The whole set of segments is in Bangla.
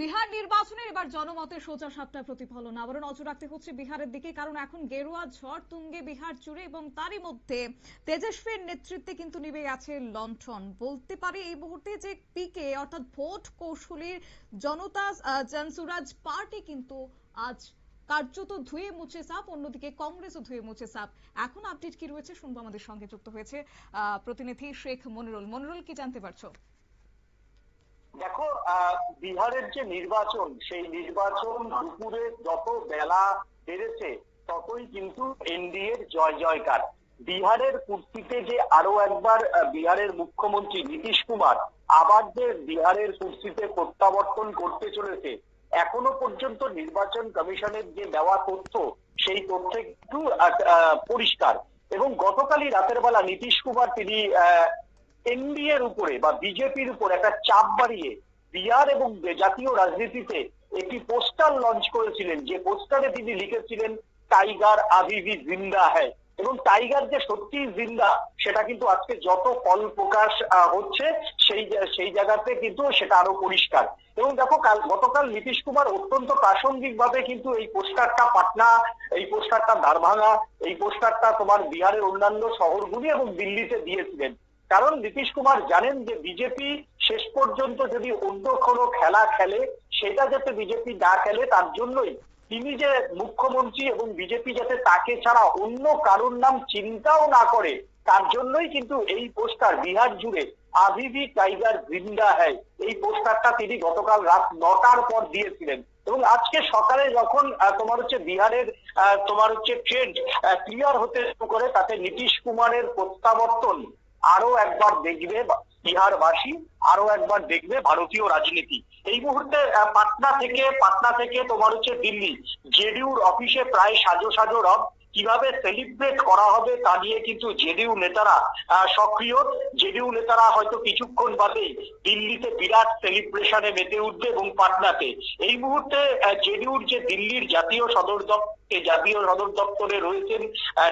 বিহার নির্বাচনের এবার জনমতের সোজা সাপটায় প্রতিফলন। আবারও নজর রাখতে হচ্ছে বিহারের দিকে, কারণ এখন গেরুয়া ঝড় তুঙ্গে বিহার জুড়ে এবং তারই মধ্যে তেজস্বীর নেতৃত্বে কিন্তু নিবে গেছে লণ্ঠন। বলতে পারি এই মুহূর্তে যে পিকে, অর্থাৎ ভোট কৌশলীর জনতা জনসুরাজ পার্টি কিন্তু আজ কার্যত ধুয়ে মুছে সাপ, অন্যদিকে কংগ্রেসও ধুয়ে মুছে সাপ। এখন আপডেট কি রয়েছে শুনব আমাদের সঙ্গে যুক্ত হয়েছে প্রতিনিধি শেখ মনিরুল। মনিরুল, কি জানতে পারছ? দেখো বিহারের যে নির্বাচন সেই নির্বাচন দুপুরে যত বেলা বেড়েছে ততই কিন্তু এনডিএর জয় জয়কার। বিহারের কুর্তিতে যে আরও একবার বিহারের মুখ্যমন্ত্রী নীতিশ কুমার আবার যে বিহারের কুর্তিতে প্রত্যাবর্তন করতে চলেছে এখনও পর্যন্ত নির্বাচন কমিশনের যে দেওয়া তথ্য সেই তথ্যে আহ, পরিষ্কার। এবং গতকালই রাতের বেলা নীতিশ কুমার তিনি এনডিএর উপরে বা বিজেপির উপর একটা চাপ বাড়িয়ে বিহার এবং জাতীয় রাজনীতিতে একটি পোস্টার লঞ্চ করেছিলেন। যে পোস্টারে তিনি লিখেছিলেন, টাইগার আবিবি জিন্দা হ্যায়। এবং টাইগার যে সত্যি জিন্দা, সেটা কিন্তু আজকে যত ফল প্রকাশ হচ্ছে, সেই সেই জায়গাতে কিন্তু সেটা আরও পরিষ্কার। এবং দেখো, কাল, গতকাল নীতিশ কুমার অত্যন্ত প্রাসঙ্গিক ভাবে কিন্তু এই পোস্টারটা পাটনা, এই পোস্টারটা দারভাঙা এই পোস্টারটা তোমার বিহারের অন্যান্য শহরগুলি এবং দিল্লিতে দিয়েছিলেন। কারণ নীতিশ কুমার জানেন যে বিজেপি শেষ পর্যন্ত যদি অন্য কোনো খেলা খেলে, সেটা যাতে বিজেপি না খেলে, তার জন্যই তিনি যে মুখ্যমন্ত্রী এবং বিজেপি যাতে তাকে ছাড়া অন্য কারোর নাম চিন্তাও না করে, তার জন্যই কিন্তু এই পোস্টার বিহার জুড়ে আভিভি টাইগার জিন্দা হ্যায়। এই পোস্টারটা তিনি গতকাল রাত নটার পর দিয়েছিলেন। এবং আজকে সকালে যখন তোমার হচ্ছে বিহারের তোমার হচ্ছে ট্রেন্ড ক্লিয়ার হতে শুরু করে, তাতে নীতিশ কুমারের প্রত্যাবর্তন আরও একবার দেখবে বিহারবাসী, আরও একবার দেখবে ভারতীয় রাজনীতি। এই মুহূর্তে পাটনা থেকে পাটনা থেকে তোমার হচ্ছে দিল্লি। জেডিউর অফিসে প্রায় সাজো সাজো রব। কীভাবে সেলিব্রেট করা হবে তা নিয়ে কিন্তু জেডিউ নেতারা সক্রিয়। জেডিউ নেতারা হয়তো কিছুক্ষণ বাদেই দিল্লিতে বিরাট সেলিব্রেশনে মেতে উঠবে এবং পাটনাতে। এই মুহূর্তে জেডিউর যে দিল্লির জাতীয় সদর দপ্তর জাতীয় সদর দপ্তরে রয়েছেন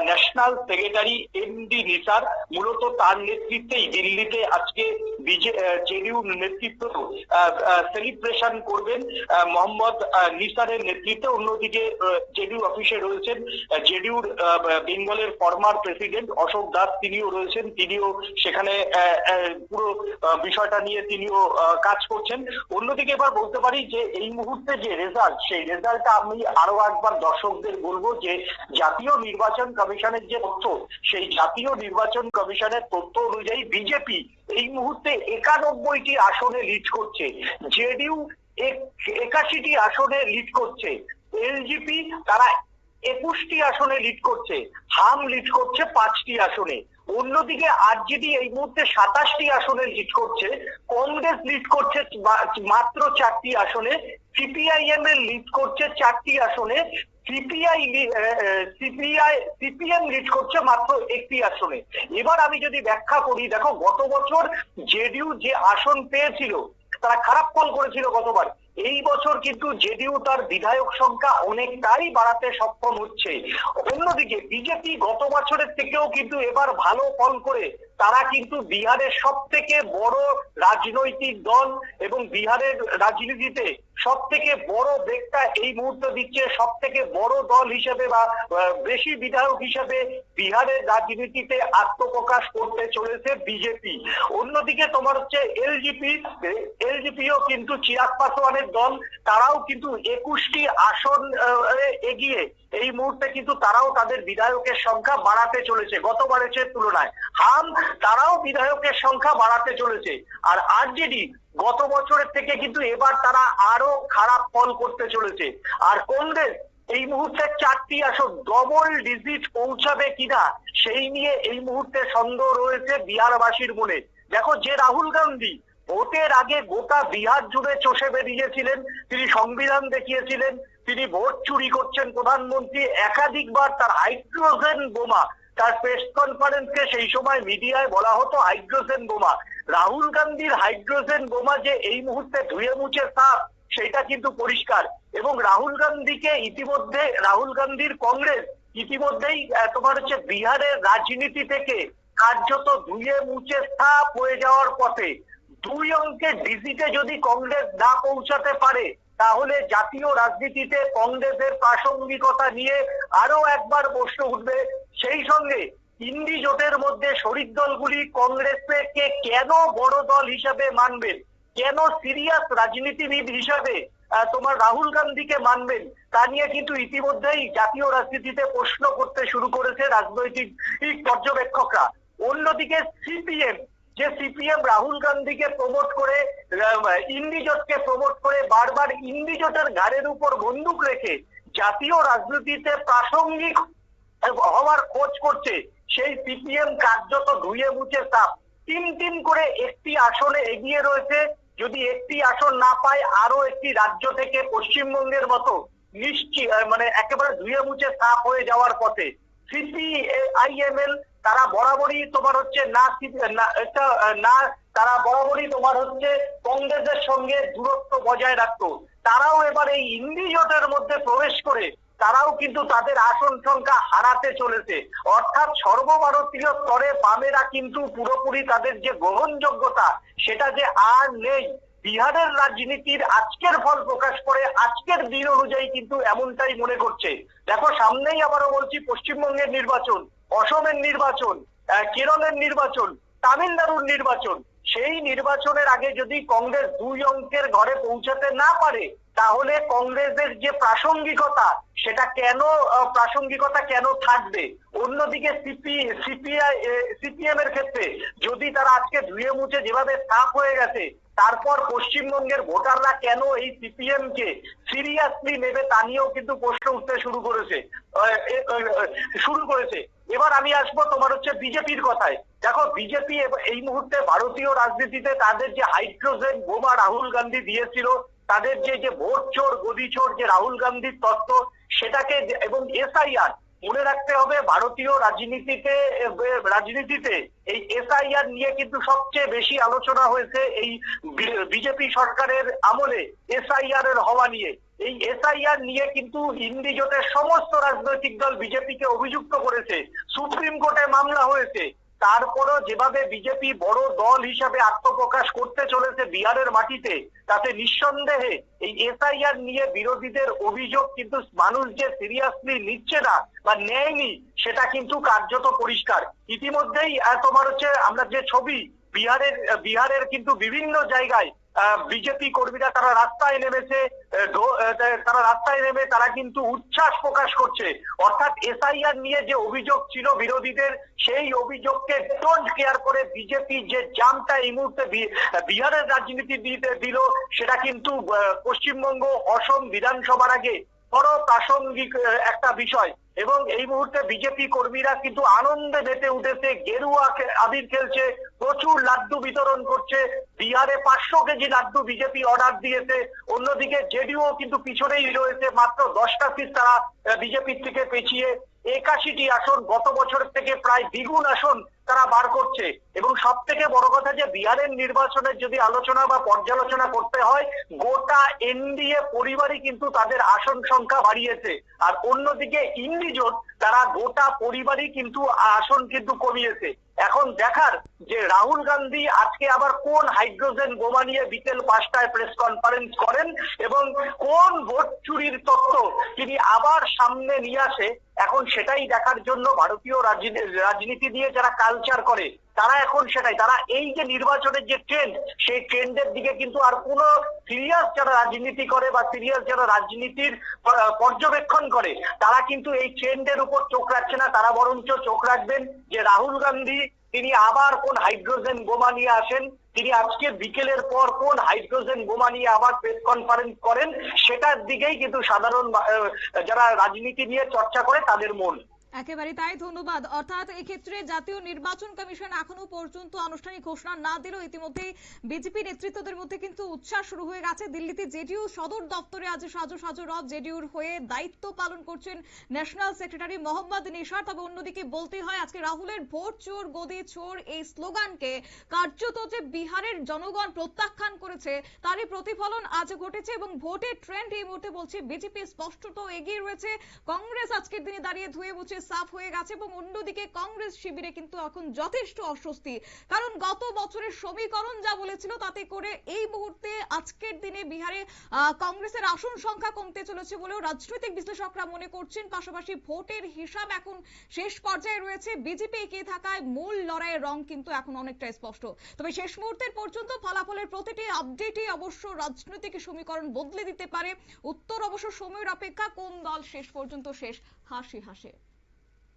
national secretary M D Nisar. মূলত তার নেতৃত্বেই দিল্লিতে আজকে জেডিইউর নেতৃত্ব সেলিব্রেশন করবেন। মোহাম্মদ নিসারের নেতৃত্বে অন্যদিকে জেডিইউ অফিসে রয়েছেন জেডিইউর বেঙ্গলের ফর্মার প্রেসিডেন্ট অশোক দাস। তিনিও রয়েছেন, তিনিও সেখানে পুরো বিষয়টা নিয়ে তিনিও কাজ করছেন। অন্যদিকে এবার বলতে পারি যে এই মুহূর্তে যে রেজাল্ট সেই রেজাল্টটা আমি আরও একবার দর্শকদের বলব যে জাতীয় নির্বাচন কমিশনের যে তথ্য, সেই জাতীয় নির্বাচন কমিশনের তথ্য অনুযায়ী বিজেপি এই মুহূর্তে একানব্বইটি আসনে লিড করছে। জেডিইউ একাশিটি আসনে লিড করছে। এলজিপি তারা একুশটি আসনে লিড করছে। হাম লিড করছে পাঁচটি আসনে। অন্যদিকে আরজেডি এই মুহূর্তে সাতাশটি আসনে লিড করছে। কংগ্রেস লিড করছে মাত্র চারটি আসনে। সিপিআইএম এর লিড করছে চারটি আসনে। সিপিআই সিপিআই, সিপিএম লিড করছে মাত্র একটি আসনে। এবার আমি যদি ব্যাখ্যা করি, দেখো, গত বছর জেডিইউ যে আসন পেয়েছিল, তারা খারাপ ফল করেছিল গতবার। এই বছর কিন্তু জেডিইউ তার বিধায়ক সংখ্যা অনেকটাই বাড়াতে সক্ষম হচ্ছে। অন্যদিকে, বিজেপি গত বছরের থেকেও কিন্তু এবার ভালো ফল করে তারা কিন্তু বিহারের সব থেকে বড় রাজনৈতিক দল এবং বিহারের রাজনীতিতে সব থেকে বড় বেগটা এই মুহূর্তে দিচ্ছে সব থেকে বড় দল হিসেবে বা বেশি বিধায়ক হিসেবে বিহারের রাজনীতিতে আত্মপ্রকাশ করতে চলেছে বিজেপি। অন্যদিকে তোমার হচ্ছে এলজিপি, এলজিপিও কিন্তু চিরাগ পাসওয়ানের দল, তারাও কিন্তু একুশটি আসন এগিয়ে এই মুহূর্তে কিন্তু তারাও তাদের বিধায়কের সংখ্যা বাড়াতে চলেছে গতবারের তুলনায়। হাম তারাও বিধায়কের সংখ্যা বাড়াতে চলেছে। আর আরজেডি গত বছরের থেকে কিন্তু এবার তারা আরও খারাপ ফল করতে চলেছে। আর কংগ্রেস এই মুহূর্তে চারটি আসন ডবল ডিজিট পৌঁছাবে কিনা, সেই নিয়ে এই মুহূর্তে সন্দেহ রয়েছে বিহারবাসীর মনে। দেখো, যে রাহুল গান্ধী ভোটের আগে গোটা বিহার জুড়ে চষে বেরিয়েছিলেন, তিনি সংবিধান দেখিয়েছিলেন, তিনি ভোট চুরি করছেন প্রধানমন্ত্রী, একাধিকবার তার হাইড্রোজেন বোমা তার প্রেস কনফারেন্সকে সেই সময় মিডিয়ায় বলা হতো হাইড্রোজেন বোমা। রাহুল গান্ধীর হাইড্রোজেন বোমা যে এই মুহূর্তে ধুয়ে মুছে সাফ সেটা কিন্তু পরিষ্কার। এবং রাহুল গান্ধীকে ইতিমধ্যে, রাহুল গান্ধীর কংগ্রেস ইতিমধ্যেই তোমার হচ্ছে বিহারের রাজনীতি থেকে কার্যত ধুয়ে মুছে সাফ হয়ে যাওয়ার পথে দুই অঙ্কের ডিজিটে যদি কংগ্রেস না পৌঁছাতে পারে, তাহলে জাতীয় রাজনীতিতে কংগ্রেসের প্রাসঙ্গিকতা নিয়ে আরও একবার প্রশ্ন উঠবে। সেই সঙ্গে ইন্ডি জোটের মধ্যে শরিক দলগুলি কংগ্রেসকে কেন বড় দল হিসাবে মানবেন? কেন সিরিয়াস রাজনীতিবিদ হিসাবে তোমার রাহুল গান্ধীকে মানবেন? তা নিয়ে কিন্তু ইতিমধ্যেই জাতীয় রাজনীতিতে প্রশ্ন করতে শুরু করেছে রাজনৈতিক পর্যবেক্ষকরা। অন্যদিকে সিপিএম, যে সিপিএম রাহুল গান্ধীকে প্রমোট করে ইন্ডিজোটকে প্রমোট করে বারবার ইন্ডিজোটের ঘাড়ের উপর বন্দুক রেখে জাতীয় রাজনীতিতে প্রাসঙ্গিক হওয়ার খোঁজ করছে, সেই সিপিএম কার্যত ধুয়ে মুছে সাপ। তিন তিন করে একটি আসনে এগিয়ে রয়েছে, যদি একটি আসন না পায় আরও একটি রাজ্য থেকে পশ্চিমবঙ্গের মতো নিশ্চিত মানে একেবারে ধুয়ে মুছে সাফ হয়ে যাওয়ার পথে। সিপিআইএমএল, তারা বরাবরই তোমার হচ্ছে না না তারা বরাবরই তোমার হচ্ছে কংগ্রেসের সঙ্গে দূরত্ব বজায় রাখতো। তারাও এবার এই ইন্দিজোটের মধ্যে প্রবেশ করে তারাও কিন্তু তাদের আসন সংখ্যা হারাতে চলেছে। অর্থাৎ সর্বভারতীয় স্তরে বামেরা কিন্তু পুরোপুরি তাদের যে গ্রহণযোগ্যতা, সেটা যে আর নেই। বিহারের রাজনীতির আজকের ফল প্রকাশ করে আজকের দিন অনুযায়ী কিন্তু এমনটাই মনে করছে। দেখো, সামনেই আবারও বলছি পশ্চিমবঙ্গের নির্বাচন, অসমের নির্বাচন কেরলের নির্বাচন, তামিলনাড়ুর নির্বাচন। সেই নির্বাচনের আগে যদি কংগ্রেস দুই অঙ্কের ঘরে পৌঁছাতে না পারে তাহলে কংগ্রেসের যে প্রাসঙ্গিকতা, সেটা কেন প্রাসঙ্গিকতা কেন থাকবে? অন্যদিকে সিপি সিপিআই সিপিএম এর ক্ষেত্রে যদি তারা আজকে ধুয়ে মুছে যেভাবে সাফ হয়ে গেছে, তারপর পশ্চিমবঙ্গের ভোটাররা কেন এই সিপিএম কে সিরিয়াসলি নেবে তা নিয়েও কিন্তু প্রশ্ন উঠতে শুরু করেছে। শুরু করেছে। এবার আমি আসব তোমার হচ্ছে বিজেপির কথায়। দেখো, বিজেপি এই মুহূর্তে ভারতীয় রাজনীতিতে তাদের যে হাইড্রোজেন বোমা রাহুল গান্ধী দিয়েছিল তাদের যে যে ভোট চোর, গদি চোর, যে রাহুল গান্ধীর তত্ত্ব, সেটাকে এবং এসআইআর, মনে রাখতে হবে ভারতীয় রাজনীতিতে রাজনীতিতে এই এসআইআর নিয়ে কিন্তু সবচেয়ে বেশি আলোচনা হয়েছে এই বিজেপি সরকারের আমলে এসআইআর এর হওয়া নিয়ে। এই এসআইআর নিয়ে কিন্তু হিন্দি জোটের সমস্ত রাজনৈতিক দল বিজেপিকে অভিযুক্ত করেছে। সুপ্রিম কোর্টে মামলা হয়েছে। তারপরও যেভাবে বিজেপি বড় দল হিসাবে আত্মপ্রকাশ করতে চলেছে বিহারের মাটিতে, তাতে নিঃসন্দেহে এই এসআইআর নিয়ে বিরোধীদের অভিযোগ কিন্তু মানুষ যে সিরিয়াসলি নিচ্ছে না বা নেয়নি, সেটা কিন্তু কার্যত পরিষ্কার। ইতিমধ্যেই তোমার হচ্ছে আমরা যে ছবি, বিহারের বিহারের কিন্তু বিভিন্ন জায়গায় বিজেপি কর্মীরা তারা রাস্তায় নেমেছে তারা রাস্তায় নেমে তারা কিন্তু উচ্ছ্বাস প্রকাশ করছে। অর্থাৎ এসআইআর নিয়ে যে অভিযোগ ছিল বিরোধীদের, সেই অভিযোগকে ডোন্ট কেয়ার করে বিজেপি যে জামটা এই মুহূর্তে বিহারের রাজনীতি দিতে দিল, সেটা কিন্তু পশ্চিমবঙ্গ অসম বিধানসভার আগে বড় প্রাসঙ্গিক একটা বিষয়। এবং এই মুহূর্তে বিজেপি কর্মীরা কিন্তু আনন্দে মেতে উঠেছে, গেরুয়া আবির খেলছে, প্রচুর লাড্ডু বিতরণ করছে, বিহারে পাঁচশো কেজি লাড্ডু বিজেপি অর্ডার দিয়েছে, অন্যদিকে জেডিও কিন্তু পিছনেই রয়েছে, মাত্র দশটা সিট তারা বিজেপির থেকে পেছিয়ে একাশিটি আসন, গত বছরের থেকে প্রায় দ্বিগুণ আসন তারা বার করছে। এবং সব থেকে বড় কথা যে বিহারের নির্বাচনের যদি আলোচনা বা পর্যালোচনা করতে হয়, গোটা এনডিএ পরিবারই কিন্তু তাদের আসন সংখ্যা বাড়িয়েছে। আর অন্যদিকে ইন্ডিজোট, তারা গোটা পরিবারই কিন্তু আসন কিন্তু কমিয়েছে। এখন দেখার যে রাহুল গান্ধী আজকে আবার কোন হাইড্রোজেন বোমা নিয়ে বিকেল পাঁচটায় প্রেস কনফারেন্স করেন এবং কোন ভোট চুরির তত্ত্ব তিনি আবার সামনে নিয়ে আসে, এখন সেটাই দেখার জন্য ভারতীয় রাজনী- রাজনীতি দিয়ে যারা কালচার করে তারা এখন সেটাই, তারা এই যে নির্বাচনের যে ট্রেন্ড সেই ট্রেন্ডের দিকে কিন্তু আর কোন সিরিয়াস যারা রাজনীতি করে বা সিরিয়াস যারা রাজনীতির পর্যবেক্ষণ করে, তারা কিন্তু এই ট্রেন্ডের উপর চোখ রাখছে না। তারা বরঞ্চ চোখ রাখবেন যে রাহুল গান্ধী, তিনি আবার কোন হাইড্রোজেন বোমা নিয়ে আসেন, তিনি আজকে বিকেলের পর কোন হাইড্রোজেন বোমা নিয়ে আবার প্রেস কনফারেন্স করেন, সেটার দিকেই কিন্তু সাধারণ যারা রাজনীতি নিয়ে চর্চা করে, তাদের মন। একেবারে তাই, ধন্যবাদ। অর্থাৎ এক্ষেত্রে জাতীয় নির্বাচন কমিশন এখনও পর্যন্ত আনুষ্ঠানিক ঘোষণা না দিলেও ইতিমধ্যেই বিজেপি নেতৃত্বদের মধ্যে কিন্তু উচ্ছ্বাস শুরু হয়ে গেছে। দিল্লিতে জেডিইউ সদর দপ্তরে আজ সাজো সাজো রব জেডিইউর হয়ে দায়িত্ব পালন করছেন ন্যাশনাল সেক্রেটারি মোহাম্মদ নিশার। তবে অন্যদিকে বলতে হয়, আজকে রাহুলের ভোট চোর গদি চোর এই স্লোগানকে কার্যত যে বিহারের জনগণ প্রত্যাখ্যান করেছে, তারই প্রতিফলন আজ ঘটেছে এবং ভোটের ট্রেন্ড এই মুহূর্তে বলছে বিজেপি স্পষ্টত এগিয়ে রয়েছে। কংগ্রেস আজকের দিনে দাঁড়িয়ে ধুয়ে মুছে সাফ হয়ে গেছে এবং অন্যদিকে কংগ্রেস শিবিরে কিন্তু এখন যথেষ্ট অস্বস্তি। কারণ গত বছরের সমীকরণ যা বলেছিল, তাতে করে এই মুহূর্তে আজকের দিনে বিহারে কংগ্রেসের আসন সংখ্যা কমতে চলেছে বলেও রাজনৈতিক বিশ্লেষকরা মনে করছেন। পাশাপাশি ভোটের হিসাব এখন শেষ পর্যায়ে রয়েছে। বিজেপি এগিয়ে থাকায় মূল লড়াইয়ের রং কিন্তু এখন অনেকটা স্পষ্ট। তবে শেষ মুহূর্তের পর্যন্ত ফলাফলের প্রতিটি আপডেটই অবশ্য রাজনৈতিক সমীকরণ বদলে দিতে পারে। উত্তর অবশ্য সময়ের অপেক্ষা, কোন দল শেষ পর্যন্ত শেষ? হাসি হাসে।